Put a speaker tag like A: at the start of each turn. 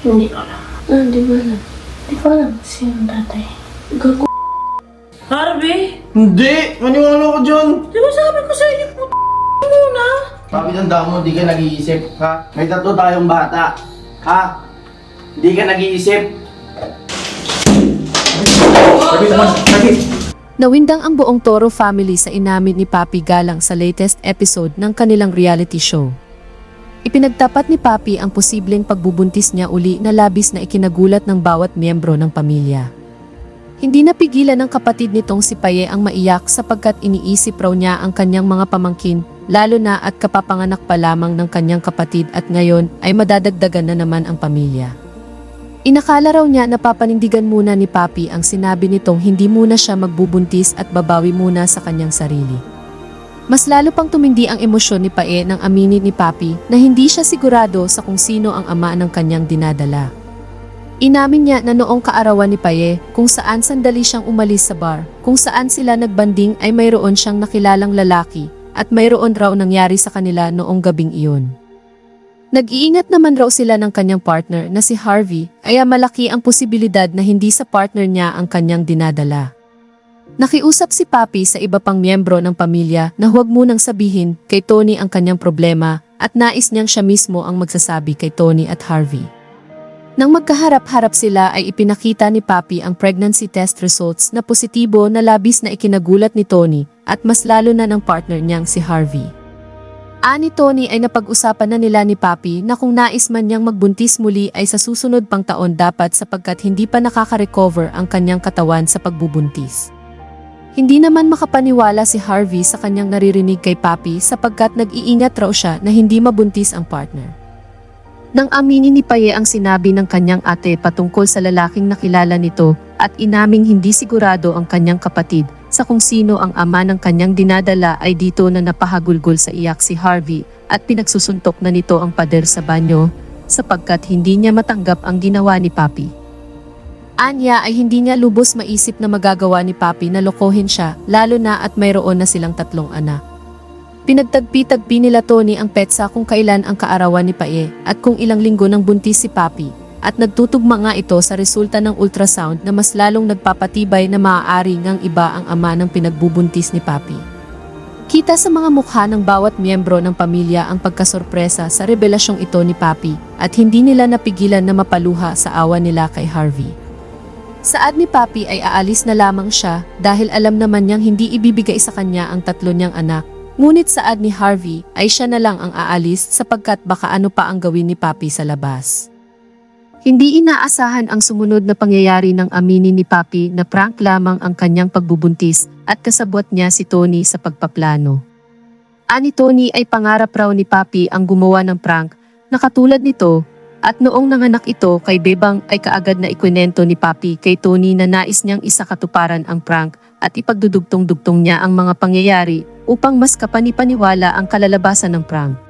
A: Hindi ko alam. Ah, di ba alam? Di ko alam sino ang tatay. Gago. Harvey?
B: Hindi! Maniwala ko dyan!
A: Di ba sabi ko sa inyo po muna?
B: Papi, tanda mo, di ka nag-iisip, ha? May tatlo tayong bata, ha? Di ka nag-iisip. Sabi naman, sabi!
C: Nawindang ang buong Toro family sa inamin ni Papi Galang sa latest episode ng kanilang reality show. Ipinagtapat ni Papi ang posibleng pagbubuntis niya uli na labis na ikinagulat ng bawat miyembro ng pamilya. Hindi napigilan ng kapatid nitong si Paye ang maiyak sapagkat iniisip raw niya ang kanyang mga pamangkin, lalo na at kapapanganak pa lamang ng kanyang kapatid at ngayon ay madadagdagan na naman ang pamilya. Inakala raw niya na papanindigan muna ni Papi ang sinabi nitong hindi muna siya magbubuntis at babawi muna sa kanyang sarili. Mas lalo pang tumindi ang emosyon ni Pae nang aminin ni Papi na hindi siya sigurado sa kung sino ang ama ng kanyang dinadala. Inamin niya na noong kaarawan ni Paye kung saan sandali siyang umalis sa bar, kung saan sila nagbanding ay mayroon siyang nakilalang lalaki at mayroon raw nangyari sa kanila noong gabing iyon. Nag-iingat naman raw sila ng kanyang partner na si Harvey, kaya malaki ang posibilidad na hindi sa partner niya ang kanyang dinadala. Nakiusap si Papi sa iba pang miyembro ng pamilya na huwag munang sabihin kay Tony ang kanyang problema at nais niyang siya mismo ang magsasabi kay Tony at Harvey. Nang magkaharap-harap sila ay ipinakita ni Papi ang pregnancy test results na positibo na labis na ikinagulat ni Tony at mas lalo na ng partner niyang si Harvey. Ani Tony ay napag-usapan na nila ni Papi na kung nais man niyang magbuntis muli ay sa susunod pang taon dapat sapagkat hindi pa nakaka-recover ang kanyang katawan sa pagbubuntis. Hindi naman makapaniwala si Harvey sa kanyang naririnig kay Papi sapagkat nag-iingat raw siya na hindi mabuntis ang partner. Nang aminin ni Paye ang sinabi ng kanyang ate patungkol sa lalaking nakilala nito at inaming hindi sigurado ang kanyang kapatid sa kung sino ang ama ng kanyang dinadala ay dito na napahagulgol sa iyak si Harvey at pinagsusuntok na nito ang pader sa banyo sapagkat hindi niya matanggap ang ginawa ni Papi. Anya ay hindi niya lubos maisip na magagawa ni Papi na lokohin siya lalo na at mayroon na silang tatlong anak. Pinagtagpi-tagpi nila Tony ang petsa kung kailan ang kaarawan ni Pae at kung ilang linggo nang buntis si Papi at nagtutugma nga ito sa resulta ng ultrasound na mas lalong nagpapatibay na maaari ngang iba ang ama ng pinagbubuntis ni Papi. Kita sa mga mukha ng bawat miyembro ng pamilya ang pagkasorpresa sa revelasyong ito ni Papi at hindi nila napigilan na mapaluha sa awa nila kay Harvey. Saad ni Papi ay aalis na lamang siya dahil alam naman niyang hindi ibibigay sa kanya ang tatlo niyang anak Ngunit saad ni Harvey ay siya na lang ang aalis sapagkat baka ano pa ang gawin ni Papi sa labas. Hindi inaasahan ang sumunod na pangyayari ng aminin ni Papi na prank lamang ang kanyang pagbubuntis at kasabwat niya si Tony sa pagpaplano. Ani Tony ay pangarap raw ni Papi ang gumawa ng prank na katulad nito at noong nanganak ito kay Bebang ay kaagad na ikwinento ni Papi kay Tony na nais niyang isakatuparan ang prank at ipagdudugtong-dugtong niya ang mga pangyayari upang mas kapanipaniwala ang kalalabasan ng prank.